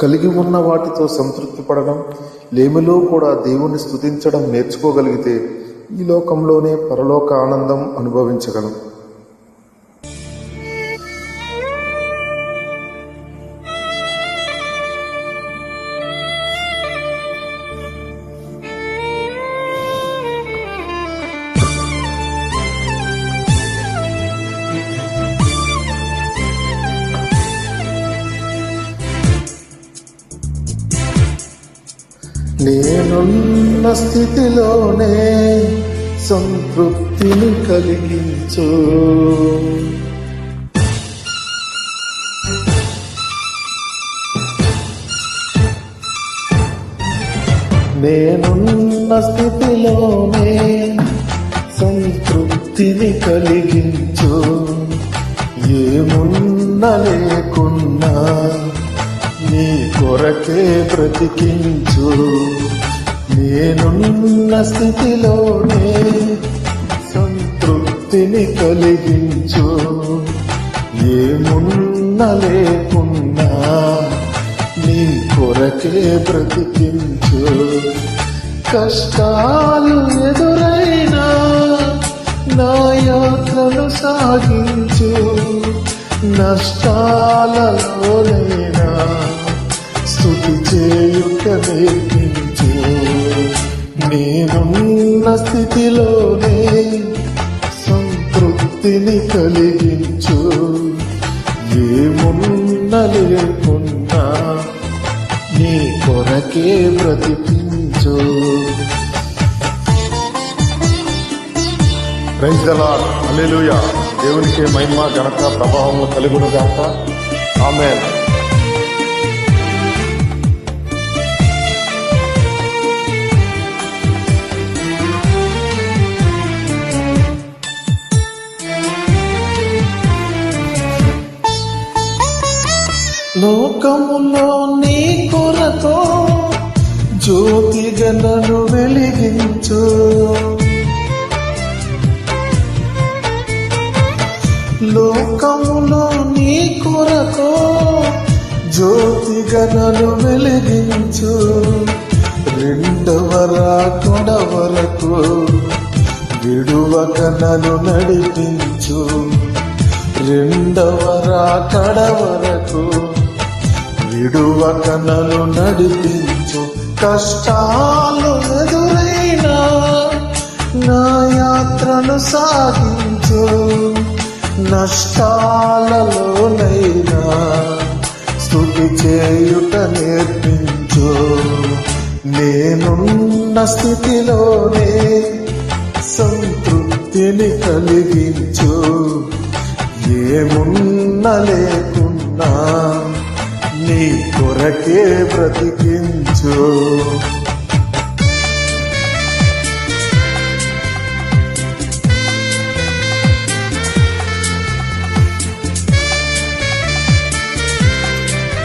కలిగి ఉన్న వాటితో సంతృప్తి పడడం లేమిలో కూడా దేవుణ్ణి స్థుతించడం నేర్చుకోగలిగితే ఈ లోకంలోనే పరలోక ఆనందం అనుభవించగలం. నేనున్న స్థితిలోనే సంతృప్తిని కలిగించు. నేనున్న స్థితిలోనే సంతృప్తిని కలిగించు. ఏమున్న లేకున్నా కొరకే బ్రతికించు. నేనున్న స్థితిలోనే సంతృప్తిని కలిగించు. ఏమున్న లేకున్నా నీ కొరకే బ్రతికించు. కష్టాలు ఎదురైనా నా యాత్రను సాగించు. నష్టాలలోనైనా నీతి చేయుట నేర్పించు నేనున్న స్థితిలోనే సంతృప్తిని కలిగించు. ఏమున్న లేకున్నా నీ కొరకే బ్రతికించు. ప్రైజ్ ద దేవునికి మహిమ ఘనత ప్రభావం కలుగును గాక ఆమె లోకములో నీ కొరతో జ్యోతి గలను వెలిగించు. లోకములో నీ కొరతో జ్యోతి గలను వెలిగించు. రెండవ రాకుడ వరకు విడువక నన్ను నడిపించు. రెండవ రాకడ వరకు విడువక నన్ను నడిపించు కష్టాలు ఎదురైనా నా యాత్రను సాగించు నష్టాలలోనైనా స్థుతి చేయుట నేర్పించు. నేనున్న స్థితిలోనే సంతృప్తిని కలిగించు. ఏమున్న కొరకే బ్రతికించు.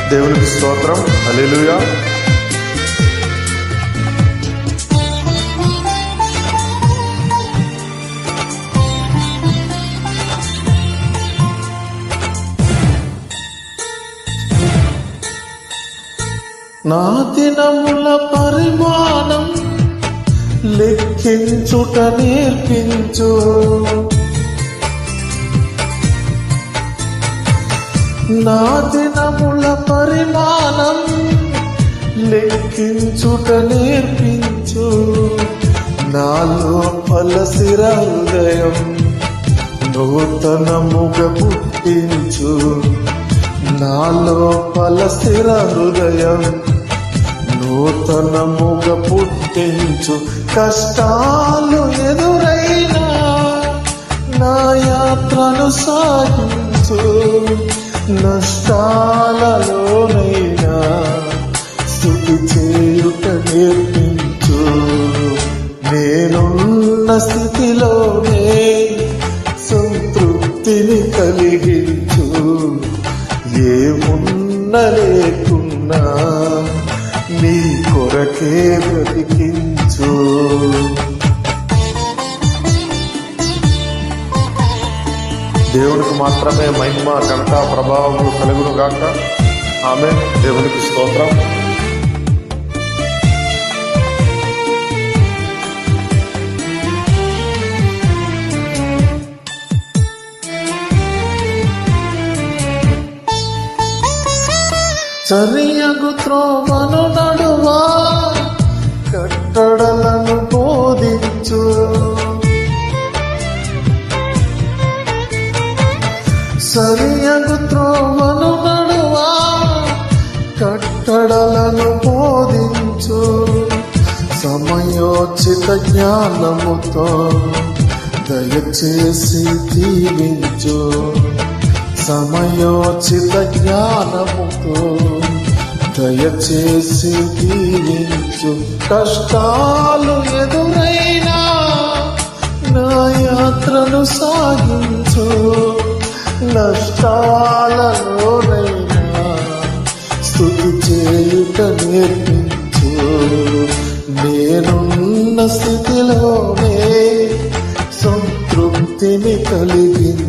దేవునికి స్తోత్రం. హల్లెలూయా. నా దినముల పరిమాణం లెక్కించుట నేర్పించు. నా దినముల పరిమాణం లెక్కించుట నేర్పించు. నాలో పలసిర హృదయం నూతనముగ పుట్టించు. నాలో పలసిర హృదయం నూతనముగ పుట్టించు. కష్టాలు ఎదురైనా నా యాత్రను సాగించు. నష్టాలలోనైనా స్థుతి చేయుట నేర్పించు. నేనున్న స్థితిలోనే సంతృప్తిని కలిగించు. ఏమున్న లేకున్నా నీ కొరకే బ్రతికించు. దేవుడికి మాత్రమే మహిమ ఘనత ప్రభావము కలుగును గాక ఆమె దేవునికి స్తోత్రం. సరియగు త్రోవను నడువా? కట్టడలను బోధించు. సరియగు త్రోవను నడువా? కట్టడలను బోధించు. సమయోచిత జ్ఞానముతో దయచేసి జీవించు సమయోచిత జ్ఞానముతో దయచేసి దీవించు. కష్టాలు ఎదురైనా నా యాత్రను సాగించు. నష్టాలలోనైనా స్థుతి చేయుట నేర్పించు. నేనున్న స్థితిలోనే సంతృప్తిని కలిగించు.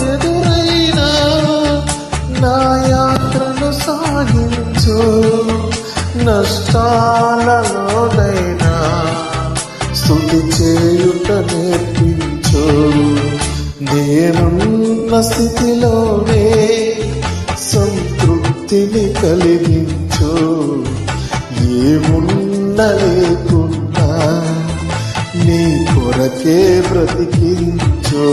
కష్టాలలోనైనా స్థుతి చేయుట నేర్పించు. నేనున్న స్థితిలోనే సంతృప్తిని కలిగించు. ఏమున్న లేకున్నా నీ కొరకే బ్రతికించు.